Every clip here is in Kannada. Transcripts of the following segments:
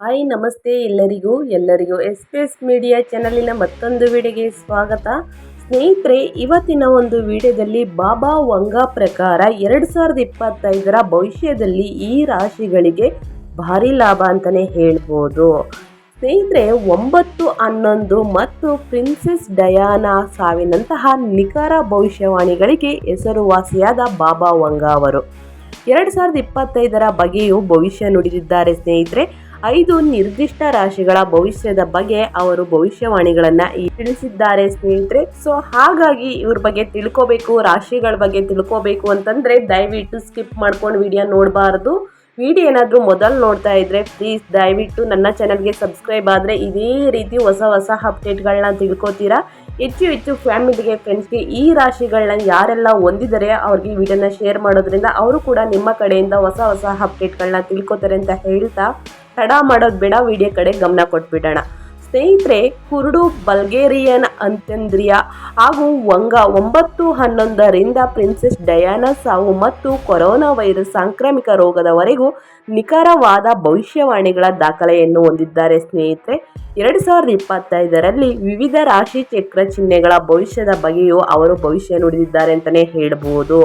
ಹಾಯ್, ನಮಸ್ತೆ ಎಲ್ಲರಿಗೂ ಎಲ್ಲರಿಗೂ ಎಸ್ ಪಿ ಎಸ್ ಮೀಡಿಯಾ ಚಾನಲಿನ ಮತ್ತೊಂದು ವಿಡಿಯೋಗೆ ಸ್ವಾಗತ. ಸ್ನೇಹಿತರೆ, ಇವತ್ತಿನ ಒಂದು ವಿಡಿಯೋದಲ್ಲಿ ಬಾಬಾ ವಂಗ ಪ್ರಕಾರ ಎರಡು ಸಾವಿರದ ಇಪ್ಪತ್ತೈದರ ಭವಿಷ್ಯದಲ್ಲಿ ಈ ರಾಶಿಗಳಿಗೆ ಭಾರಿ ಲಾಭ ಅಂತಲೇ ಹೇಳ್ಬೋದು. ಸ್ನೇಹಿತರೆ, ಒಂಬತ್ತು, ಹನ್ನೊಂದು ಮತ್ತು ಪ್ರಿನ್ಸೆಸ್ ಡಯಾನಾ ಸಾವಿನಂತಹ ನಿಖರ ಭವಿಷ್ಯವಾಣಿಗಳಿಗೆ ಹೆಸರುವಾಸಿಯಾದ ಬಾಬಾ ವಂಗ ಅವರು. ಎರಡು ಸಾವಿರದ ಇಪ್ಪತ್ತೈದರ ಬಗೆಯೂ ಭವಿಷ್ಯ ನುಡಿದಿದ್ದಾರೆ ಸ್ನೇಹಿತರೆ. ಐದು ನಿರ್ದಿಷ್ಟ ರಾಶಿಗಳ ಭವಿಷ್ಯದ ಬಗ್ಗೆ ಅವರು ಭವಿಷ್ಯವಾಣಿಗಳನ್ನ ತಿಳಿಸಿದ್ದಾರೆ ಸ್ನೇಹಿತರೆ. ಸೊ ಹಾಗಾಗಿ ಇವ್ರ ಬಗ್ಗೆ ತಿಳ್ಕೋಬೇಕು, ರಾಶಿಗಳ ಬಗ್ಗೆ ತಿಳ್ಕೋಬೇಕು ಅಂತಂದ್ರೆ ದಯವಿಟ್ಟು ಸ್ಕಿಪ್ ಮಾಡ್ಕೊಂಡು ವಿಡಿಯೋ ನೋಡಬಾರ್ದು. ವಿಡಿಯೋ ಏನಾದರೂ ಮೊದಲು ನೋಡ್ತಾ ಇದ್ರೆ ಪ್ಲೀಸ್ ದಯವಿಟ್ಟು ನನ್ನ ಚಾನಲ್ಗೆ ಸಬ್ಸ್ಕ್ರೈಬ್ ಆದರೆ ಇದೇ ರೀತಿ ಹೊಸ ಹೊಸ ಅಪ್ಡೇಟ್ಗಳನ್ನ ತಿಳ್ಕೊತೀರಾ. ಹೆಚ್ಚು ಹೆಚ್ಚು ಫ್ಯಾಮಿಲಿಗೆ ಫ್ರೆಂಡ್ಸ್ಗೆ ಈ ರಾಶಿಗಳನ್ನ ಯಾರೆಲ್ಲ ಹೊಂದಿದ್ದಾರೆ ಅವ್ರಿಗೆ ವಿಡಿಯೋನ ಶೇರ್ ಮಾಡೋದ್ರಿಂದ ಅವರು ಕೂಡ ನಿಮ್ಮ ಕಡೆಯಿಂದ ಹೊಸ ಹೊಸ ಅಪ್ಡೇಟ್ಗಳನ್ನ ತಿಳ್ಕೊತಾರೆ ಅಂತ ಹೇಳ್ತಾ ತಡ ಮಾಡೋದು ಬೇಡ, ವಿಡಿಯೋ ಕಡೆ ಗಮನ ಕೊಟ್ಬಿಡೋಣ. ಸ್ನೇಹಿತರೆ, ಕುರುಡು ಬಲ್ಗೇರಿಯನ್ ಅಂತಂದ್ರಿಯ ಹಾಗೂ ವಂಗ ಒಂಬತ್ತು ಹನ್ನೊಂದರಿಂದ ಪ್ರಿನ್ಸೆಸ್ ಡಯಾನಾ ಸಾವು ಮತ್ತು ಕೊರೋನಾ ವೈರಸ್ ಸಾಂಕ್ರಾಮಿಕ ರೋಗದವರೆಗೂ ನಿಖರವಾದ ಭವಿಷ್ಯವಾಣಿಗಳ ದಾಖಲೆಯನ್ನು ಹೊಂದಿದ್ದಾರೆ ಸ್ನೇಹಿತರೆ. ಎರಡು ಸಾವಿರದ ಇಪ್ಪತ್ತೈದರಲ್ಲಿ ವಿವಿಧ ರಾಶಿ ಚಕ್ರ ಚಿಹ್ನೆಗಳ ಭವಿಷ್ಯದ ಬಗ್ಗೆಯೂ ಅವರು ಭವಿಷ್ಯ ನುಡಿದಿದ್ದಾರೆ ಅಂತಲೇ ಹೇಳ್ಬೋದು.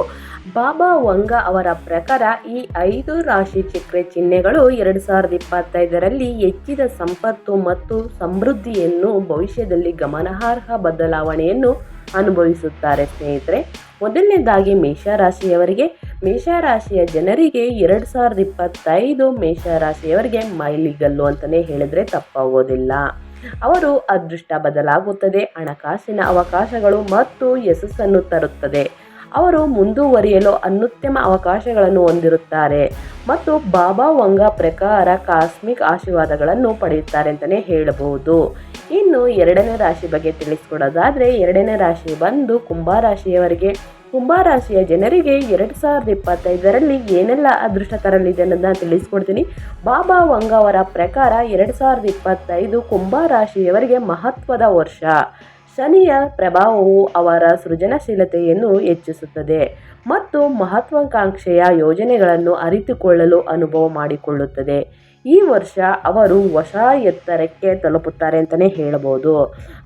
ಬಾಬಾ ವಂಗ ಅವರ ಪ್ರಕಾರ ಈ ಐದು ರಾಶಿ ಚಕ್ರ ಚಿಹ್ನೆಗಳು ಎರಡು ಸಾವಿರದ ಇಪ್ಪತ್ತೈದರಲ್ಲಿ ಹೆಚ್ಚಿದ ಸಂಪತ್ತು ಮತ್ತು ಸಮೃದ್ಧಿಯನ್ನು ಭವಿಷ್ಯದಲ್ಲಿ ಗಮನಾರ್ಹ ಬದಲಾವಣೆಯನ್ನು ಅನುಭವಿಸುತ್ತಾರೆ, ಸ್ನೇಹಿತರೆ. ಮೊದಲನೇದಾಗಿ ಮೇಷರಾಶಿಯವರಿಗೆ, ಮೇಷರಾಶಿಯ ಜನರಿಗೆ ಎರಡು ಸಾವಿರದ ಇಪ್ಪತ್ತೈದು ಮೇಷರಾಶಿಯವರಿಗೆ ಮೈಲಿಗಲ್ಲು ಅಂತಲೇ ಹೇಳಿದರೆ ತಪ್ಪಾಗೋದಿಲ್ಲ. ಅವರು ಅದೃಷ್ಟ ಬದಲಾಗುತ್ತದೆ, ಹಣಕಾಸಿನ ಅವಕಾಶಗಳು ಮತ್ತು ಯಶಸ್ಸನ್ನು ತರುತ್ತದೆ. ಅವರು ಮುಂದುವರಿಯಲು ಅತ್ಯುತ್ತಮ ಅವಕಾಶಗಳನ್ನು ಹೊಂದಿರುತ್ತಾರೆ ಮತ್ತು ಬಾಬಾ ವಂಗ ಪ್ರಕಾರ ಕಾಸ್ಮಿಕ್ ಆಶೀರ್ವಾದಗಳನ್ನು ಪಡೆಯುತ್ತಾರೆ ಅಂತಲೇ ಹೇಳಬಹುದು. ಇನ್ನು ಎರಡನೇ ರಾಶಿ ಬಗ್ಗೆ ತಿಳಿಸ್ಕೊಡೋದಾದರೆ, ಎರಡನೇ ರಾಶಿ ಬಂದು ಕುಂಭರಾಶಿಯವರಿಗೆ, ಕುಂಭರಾಶಿಯ ಜನರಿಗೆ ಎರಡು ಸಾವಿರದ ಇಪ್ಪತ್ತೈದರಲ್ಲಿ ಏನೆಲ್ಲ ಅದೃಷ್ಟ ತರಲಿದೆ ಅನ್ನೋದನ್ನ ತಿಳಿಸ್ಕೊಡ್ತೀನಿ. ಬಾಬಾ ವಂಗ ಅವರ ಪ್ರಕಾರ ಎರಡು ಸಾವಿರದ ಇಪ್ಪತ್ತೈದು ಕುಂಭರಾಶಿಯವರಿಗೆ ಮಹತ್ವದ ವರ್ಷ. ಶನಿಯ ಪ್ರಭಾವವು ಅವರ ಸೃಜನಶೀಲತೆಯನ್ನು ಹೆಚ್ಚಿಸುತ್ತದೆ ಮತ್ತು ಮಹತ್ವಾಕಾಂಕ್ಷೆಯ ಯೋಜನೆಗಳನ್ನು ಅರಿತುಕೊಳ್ಳಲು ಅನುಭವ ಮಾಡಿಕೊಳ್ಳುತ್ತದೆ. ಈ ವರ್ಷ ಅವರು ಹೊಸ ಎತ್ತರಕ್ಕೆ ತಲುಪುತ್ತಾರೆ ಅಂತಲೇ ಹೇಳಬಹುದು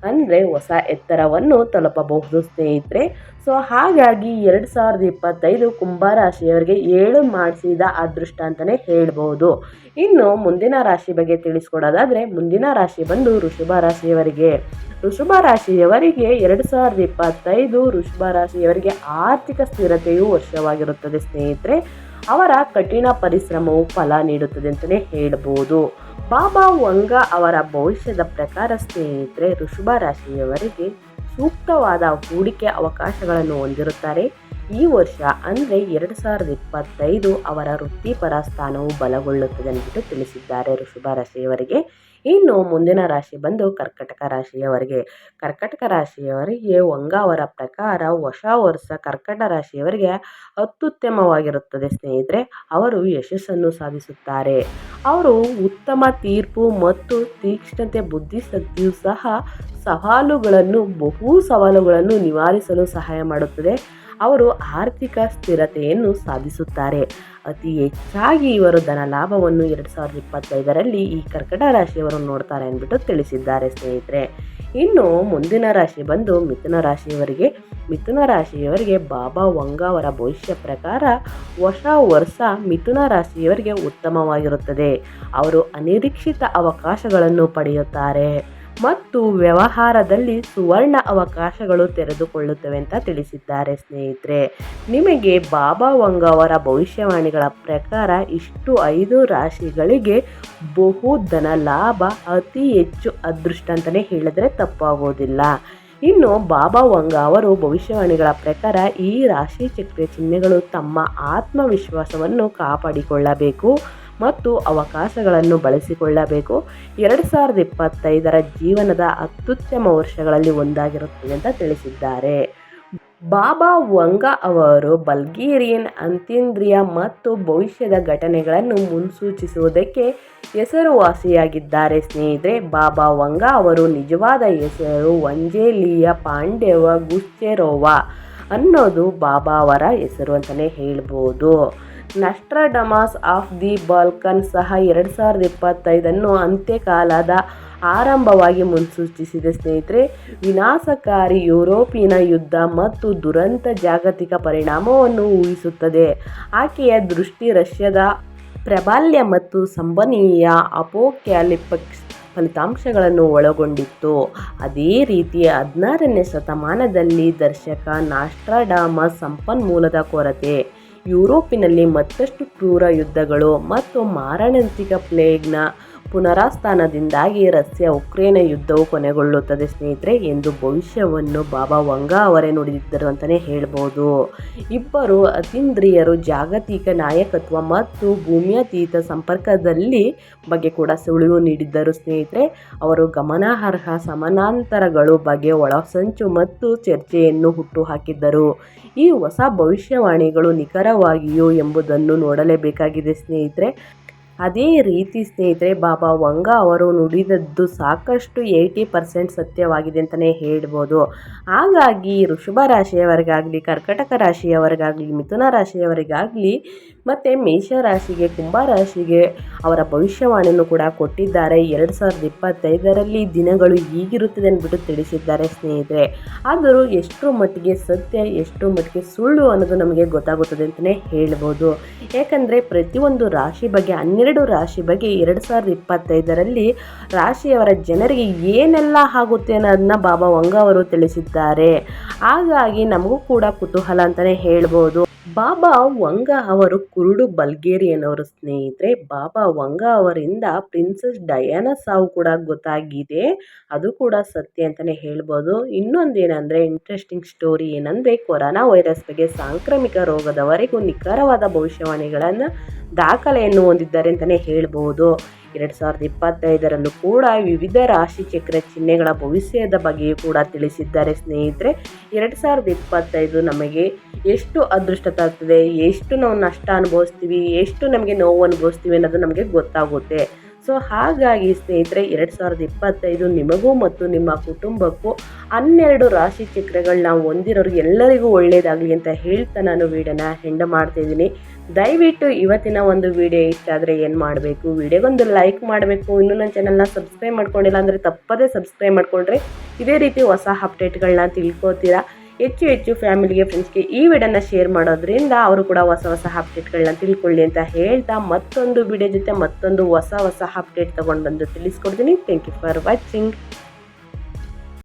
ಅಂದರೆ ಹೊಸ ಎತ್ತರವನ್ನು ತಲುಪಬಹುದು ಸ್ನೇಹಿತರೆ. ಸೊ ಹಾಗಾಗಿ ಎರಡು ಸಾವಿರದ ಇಪ್ಪತ್ತೈದು ಕುಂಭರಾಶಿಯವರಿಗೆ ಏಳು ಮಾಡಿಸಿದ ಅದೃಷ್ಟ ಅಂತಲೇ ಹೇಳ್ಬೋದು. ಇನ್ನು ಮುಂದಿನ ರಾಶಿ ಬಗ್ಗೆ ತಿಳಿಸ್ಕೊಡೋದಾದರೆ, ಮುಂದಿನ ರಾಶಿ ಬಂದು ಋಷಭ ರಾಶಿಯವರಿಗೆ. ಋಷಭ ರಾಶಿಯವರಿಗೆ ಎರಡು ಸಾವಿರದ ಇಪ್ಪತ್ತೈದು ಋಷಭ ರಾಶಿಯವರಿಗೆ ಆರ್ಥಿಕ ಸ್ಥಿರತೆಯು ವರ್ಷವಾಗಿರುತ್ತದೆ ಸ್ನೇಹಿತರೆ. ಅವರ ಕಠಿಣ ಪರಿಶ್ರಮವು ಫಲ ನೀಡುತ್ತದೆ ಅಂತಲೇ ಹೇಳ್ಬೋದು. ಬಾಬಾ ವಂಗ ಅವರ ಭವಿಷ್ಯದ ಪ್ರಕಾರ ಸ್ನೇಹಿತರೆ, ಋಷಭ ರಾಶಿಯವರಿಗೆ ಸೂಕ್ತವಾದ ಹೂಡಿಕೆ ಅವಕಾಶಗಳನ್ನು ಹೊಂದಿರುತ್ತಾರೆ. ಈ ವರ್ಷ ಅಂದರೆ ಎರಡು ಸಾವಿರದ ಇಪ್ಪತ್ತೈದು ಅವರ ವೃತ್ತಿಪರ ಸ್ಥಾನವು ಬಲಗೊಳ್ಳುತ್ತದೆ ಅಂದ್ಬಿಟ್ಟು ತಿಳಿಸಿದ್ದಾರೆ ಋಷಭ ರಾಶಿಯವರಿಗೆ. ಇನ್ನು ಮುಂದಿನ ರಾಶಿ ಬಂದು ಕರ್ಕಟಕ ರಾಶಿಯವರಿಗೆ. ಕರ್ಕಟಕ ರಾಶಿಯವರಿಗೆ ವಂಗ ಅವರ ಪ್ರಕಾರ ಹೊಸ ವರ್ಷ ಕರ್ಕಟ ರಾಶಿಯವರಿಗೆ ಅತ್ಯುತ್ತಮವಾಗಿರುತ್ತದೆ ಸ್ನೇಹಿತರೆ. ಅವರು ಯಶಸ್ಸನ್ನು ಸಾಧಿಸುತ್ತಾರೆ. ಅವರು ಉತ್ತಮ ತೀರ್ಪು ಮತ್ತು ತೀಕ್ಷ್ಣತೆ ಬುದ್ಧಿಶಕ್ತಿಯು ಸಹ ಸವಾಲುಗಳನ್ನು, ಬಹು ಸವಾಲುಗಳನ್ನು ನಿವಾರಿಸಲು ಸಹಾಯ ಮಾಡುತ್ತದೆ. ಅವರು ಆರ್ಥಿಕ ಸ್ಥಿರತೆಯನ್ನು ಸಾಧಿಸುತ್ತಾರೆ. ಅತಿ ಹೆಚ್ಚಾಗಿ ಇವರು ಧನ ಲಾಭವನ್ನು ಎರಡು ಸಾವಿರದ ಇಪ್ಪತ್ತೈದರಲ್ಲಿ ಈ ಕರ್ಕಟ ರಾಶಿಯವರು ನೋಡ್ತಾರೆ ಅಂದ್ಬಿಟ್ಟು ತಿಳಿಸಿದ್ದಾರೆ ಸ್ನೇಹಿತರೆ. ಇನ್ನು ಮುಂದಿನ ರಾಶಿ ಬಂದು ಮಿಥುನ ರಾಶಿಯವರಿಗೆ ಮಿಥುನ ರಾಶಿಯವರಿಗೆ ಬಾಬಾ ವಂಗ ಅವರ ಭವಿಷ್ಯ ಪ್ರಕಾರ ಹೊಸ ವರ್ಷ ಮಿಥುನ ರಾಶಿಯವರಿಗೆ ಉತ್ತಮವಾಗಿರುತ್ತದೆ. ಅವರು ಅನಿರೀಕ್ಷಿತ ಅವಕಾಶಗಳನ್ನು ಪಡೆಯುತ್ತಾರೆ. ಮತ್ತು ವ್ಯವಹಾರದಲ್ಲಿ ಸುವರ್ಣ ಅವಕಾಶಗಳು ತೆರೆದುಕೊಳ್ಳುತ್ತವೆ ಅಂತ ತಿಳಿಸಿದ್ದಾರೆ ಸ್ನೇಹಿತರೆ. ನಿಮಗೆ ಬಾಬಾ ವಂಗ ಅವರ ಭವಿಷ್ಯವಾಣಿಗಳ ಪ್ರಕಾರ ಇಷ್ಟು ಐದು ರಾಶಿಗಳಿಗೆ ಬಹು ಧನ ಲಾಭ, ಅತಿ ಹೆಚ್ಚು ಅದೃಷ್ಟ ಅಂತಲೇ ಹೇಳಿದ್ರೆ ತಪ್ಪಾಗೋದಿಲ್ಲ. ಇನ್ನು ಬಾಬಾ ವಂಗ ಅವರು ಭವಿಷ್ಯವಾಣಿಗಳ ಪ್ರಕಾರ ಈ ರಾಶಿ ಚಕ್ರ ಚಿಹ್ನೆಗಳು ತಮ್ಮ ಆತ್ಮವಿಶ್ವಾಸವನ್ನು ಕಾಪಾಡಿಕೊಳ್ಳಬೇಕು. ಮತ್ತು ಅವಕಾಶಗಳನ್ನು ಬಳಸಿಕೊಳ್ಳಬೇಕು. ಎರಡು ಸಾವಿರದ ಇಪ್ಪತ್ತೈದರ ಜೀವನದ ಅತ್ಯುತ್ತಮ ವರ್ಷಗಳಲ್ಲಿ ಒಂದಾಗಿರುತ್ತದೆ ಅಂತ ತಿಳಿಸಿದ್ದಾರೆ. ಬಾಬಾ ವಂಗ ಅವರು ಬಲ್ಗೇರಿಯನ್ ಅಂತ್ಯೇಂದ್ರಿಯ ಮತ್ತು ಭವಿಷ್ಯದ ಘಟನೆಗಳನ್ನು ಮುನ್ಸೂಚಿಸುವುದಕ್ಕೆ ಹೆಸರುವಾಸಿಯಾಗಿದ್ದಾರೆ. ಸ್ನೇಹಿತರೆ, ಬಾಬಾ ವಂಗ ಅವರು ನಿಜವಾದ ಹೆಸರು ವಂಜೇಲಿಯ ಪಾಂಡೆವ ಗುಸ್ಚೆರೋವಾ ಅನ್ನೋದು ಬಾಬಾ ಅವರ ಹೆಸರು ಅಂತಲೇ ಹೇಳ್ಬೋದು. ನಸ್ಟ್ರಾಡಮಾಸ್ ಆಫ್ ದಿ ಬಾಲ್ಕನ್ ಸಹ ಎರಡು ಸಾವಿರದ ಇಪ್ಪತ್ತೈದನ್ನು ಅಂತ್ಯಕಾಲದ ಆರಂಭವಾಗಿ ಮುನ್ಸೂಚಿಸಿದೆ. ಸ್ನೇಹಿತರೆ, ವಿನಾಶಕಾರಿ ಯುರೋಪಿನ ಯುದ್ಧ ಮತ್ತು ದುರಂತ ಜಾಗತಿಕ ಪರಿಣಾಮವನ್ನು ಊಹಿಸುತ್ತದೆ. ಆಕೆಯ ದೃಷ್ಟಿ ರಷ್ಯಾದ ಪ್ರಾಬಲ್ಯ ಮತ್ತು ಸಂಭನೀಯ ಅಪೋಕ್ಯಾಲಿಪಕ್ಸ್ ಫಲಿತಾಂಶಗಳನ್ನು ಒಳಗೊಂಡಿತ್ತು. ಅದೇ ರೀತಿ ಹದಿನಾರನೇ ಶತಮಾನದಲ್ಲಿ ದರ್ಶಕ ನಾಸ್ಟ್ರಾಡಾಮಸ್ ಸಂಪನ್ಮೂಲದ ಕೊರತೆ ಯುರೋಪಿನಲ್ಲಿ ಮತ್ತಷ್ಟು ಕ್ರೂರ ಯುದ್ಧಗಳು ಮತ್ತು ಮಾರಣಾಂತಿಕ ಪ್ಲೇಗ್ನ ಪುನರುತ್ಥಾನದಿಂದಾಗಿ ರಷ್ಯಾ ಉಕ್ರೇನ್ ಯುದ್ಧವು ಕೊನೆಗೊಳ್ಳುತ್ತದೆ ಸ್ನೇಹಿತರೆ ಎಂದು ಭವಿಷ್ಯವನ್ನು ಬಾಬಾ ವಂಗಾ ಅವರೇ ನುಡಿದಿದ್ದರು ಅಂತಲೇ ಹೇಳ್ಬೋದು. ಇಬ್ಬರು ಅತೀಂದ್ರಿಯರು ಜಾಗತಿಕ ನಾಯಕತ್ವ ಮತ್ತು ಭೂಮಿಯತೀತ ಸಂಪರ್ಕದಲ್ಲಿ ಬಗ್ಗೆ ಕೂಡ ಸುಳಿವು ನೀಡಿದ್ದರು ಸ್ನೇಹಿತರೆ. ಅವರು ಗಮನಾರ್ಹ ಸಮಾನಾಂತರಗಳು ಬಗ್ಗೆ ಒಳಸಂಚು ಮತ್ತು ಚರ್ಚೆಯನ್ನು ಹುಟ್ಟುಹಾಕಿದ್ದರು. ಈ ಹೊಸ ಭವಿಷ್ಯವಾಣಿಗಳು ನಿಖರವಾಗಿಯೋ ಎಂಬುದನ್ನು ನೋಡಲೇಬೇಕಾಗಿದೆ ಸ್ನೇಹಿತರೆ. ಅದೇ ರೀತಿ ಸ್ನೇಹಿತರೆ, ಬಾಬಾ ವಂಗ ಅವರು ನುಡಿದದ್ದು ಸಾಕಷ್ಟು ಏಯ್ಟಿ ಪರ್ಸೆಂಟ್ ಸತ್ಯವಾಗಿದೆ ಅಂತಲೇ ಹೇಳ್ಬೋದು. ಹಾಗಾಗಿ, ವೃಷಭ ರಾಶಿಯವರಿಗಾಗಲಿ, ಕರ್ಕಟಕ ರಾಶಿಯವರಿಗಾಗಲಿ, ಮಿಥುನ ರಾಶಿಯವರಿಗಾಗಲಿ ಮತ್ತು ಮೇಷ ರಾಶಿಗೆ, ಕುಂಭ ರಾಶಿಗೆ ಅವರ ಭವಿಷ್ಯವಾಣಿಯನ್ನು ಕೂಡ ಕೊಟ್ಟಿದ್ದಾರೆ. ಎರಡು ಸಾವಿರದ ಇಪ್ಪತ್ತೈದರಲ್ಲಿ ದಿನಗಳು ಹೀಗಿರುತ್ತದೆ ಅಂದ್ಬಿಟ್ಟು ತಿಳಿಸಿದ್ದಾರೆ ಸ್ನೇಹಿತರೆ. ಆದರೂ ಎಷ್ಟರ ಮಟ್ಟಿಗೆ ಸತ್ಯ, ಎಷ್ಟು ಮಟ್ಟಿಗೆ ಸುಳ್ಳು ಅನ್ನೋದು ನಮಗೆ ಗೊತ್ತಾಗುತ್ತದೆ ಅಂತಲೇ ಹೇಳ್ಬೋದು. ಯಾಕಂದರೆ ಪ್ರತಿಯೊಂದು ರಾಶಿ ಬಗ್ಗೆ, ಹನ್ನೆರಡು ರಾಶಿ ಬಗ್ಗೆ ಎರಡು ಸಾವಿರದ ಇಪ್ಪತ್ತೈದರಲ್ಲಿ ರಾಶಿಯವರ ಜನರಿಗೆ ಏನೆಲ್ಲ ಆಗುತ್ತೆ ಅನ್ನೋದನ್ನ ಬಾಬಾ ವಂಗ ಅವರು ತಿಳಿಸಿದ್ದಾರೆ. ಹಾಗಾಗಿ ನಮಗೂ ಕೂಡ ಕುತೂಹಲ ಅಂತಲೇ ಹೇಳ್ಬೋದು. ಬಾಬಾ ವಂಗ ಅವರು ಕುರುಡು ಬಲ್ಗೇರಿಯನ್ ಅವರು ಸ್ನೇಹಿತರೆ, ಬಾಬಾ ವಂಗ ಅವರಿಂದ ಪ್ರಿನ್ಸಸ್ ಡಯಾನ ಸಾವು ಕೂಡ ಗೊತ್ತಾಗಿದೆ. ಅದು ಕೂಡ ಸತ್ಯ ಅಂತಲೇ ಹೇಳ್ಬೋದು. ಇನ್ನೊಂದೇನೆಂದರೆ ಇಂಟ್ರೆಸ್ಟಿಂಗ್ ಸ್ಟೋರಿ ಏನಂದರೆ, ಕೊರೋನಾ ವೈರಸ್ ಬಗ್ಗೆ ಸಾಂಕ್ರಾಮಿಕ ರೋಗದವರೆಗೂ ನಿಖರವಾದ ಭವಿಷ್ಯವಾಣಿಗಳನ್ನು ದಾಖಲೆಯನ್ನು ಹೊಂದಿದ್ದಾರೆ ಅಂತಲೇ ಹೇಳ್ಬೋದು. ಎರಡು ಸಾವಿರದ ಇಪ್ಪತ್ತೈದರಲ್ಲೂ ಕೂಡ ವಿವಿಧ ರಾಶಿ ಚಕ್ರ ಚಿಹ್ನೆಗಳ ಭವಿಷ್ಯದ ಬಗ್ಗೆಯೂ ಕೂಡ ತಿಳಿಸಿದ್ದಾರೆ ಸ್ನೇಹಿತರೆ. ಎರಡು ಸಾವಿರದ ಇಪ್ಪತ್ತೈದು ನಮಗೆ ಎಷ್ಟು ಅದೃಷ್ಟ ತರ್ತದೆ, ಎಷ್ಟು ನಾವು ನಷ್ಟ ಅನುಭವಿಸ್ತೀವಿ, ಎಷ್ಟು ನಮಗೆ ನೋವು ಅನುಭವಿಸ್ತೀವಿ ಅನ್ನೋದು ನಮಗೆ ಗೊತ್ತಾಗುತ್ತೆ. ಸೊ, ಹಾಗಾಗಿ ಸ್ನೇಹಿತರೆ, ಎರಡು ಸಾವಿರದ ಇಪ್ಪತ್ತೈದು ನಿಮಗೂ ಮತ್ತು ನಿಮ್ಮ ಕುಟುಂಬಕ್ಕೂ ಹನ್ನೆರಡು ರಾಶಿ ಚಕ್ರಗಳನ್ನ ಹೊಂದಿರೋರು ಎಲ್ಲರಿಗೂ ಒಳ್ಳೆಯದಾಗಲಿ ಅಂತ ಹೇಳ್ತಾ ನಾನು ವೀಡಿಯೋನ ಹೆಂಡ ಮಾಡ್ತಾಯಿದ್ದೀನಿ ದಯವಿಟ್ಟು ಇವತ್ತಿನ ಒಂದು ವಿಡಿಯೋ ಇಷ್ಟ ಆದರೆ ಏನು ಮಾಡಬೇಕು? ವಿಡಿಯೋಗೊಂದು ಲೈಕ್ ಮಾಡಬೇಕು. ಇನ್ನೂ ನನ್ನ ಚಾನಲ್ನ ಸಬ್ಸ್ಕ್ರೈಬ್ ಮಾಡ್ಕೊಂಡಿಲ್ಲ ಅಂದರೆ ತಪ್ಪದೇ ಸಬ್ಸ್ಕ್ರೈಬ್ ಮಾಡಿಕೊಂಡ್ರೆ ಇದೇ ರೀತಿ ಹೊಸ ಅಪ್ಡೇಟ್ಗಳನ್ನ ತಿಳ್ಕೊತೀರಾ? ಹೆಚ್ಚು ಹೆಚ್ಚು ಫ್ಯಾಮಿಲಿಗೆ ಫ್ರೆಂಡ್ಸ್ಗೆ ಈ ವಿಡಿಯೋನ ಶೇರ್ ಮಾಡೋದ್ರಿಂದ ಅವರು ಕೂಡ ಹೊಸ ಹೊಸ ಅಪ್ಡೇಟ್ಗಳನ್ನ ತಿಳ್ಕೊಳ್ಳಿ ಅಂತ ಹೇಳ್ತಾ ಮತ್ತೊಂದು ವಿಡಿಯೋ ಜೊತೆ ಮತ್ತೊಂದು ಹೊಸ ಹೊಸ ಅಪ್ಡೇಟ್ ತೊಗೊಂಡು ಬಂದು ತಿಳಿಸ್ಕೊಡ್ತೀನಿ. Thank you for watching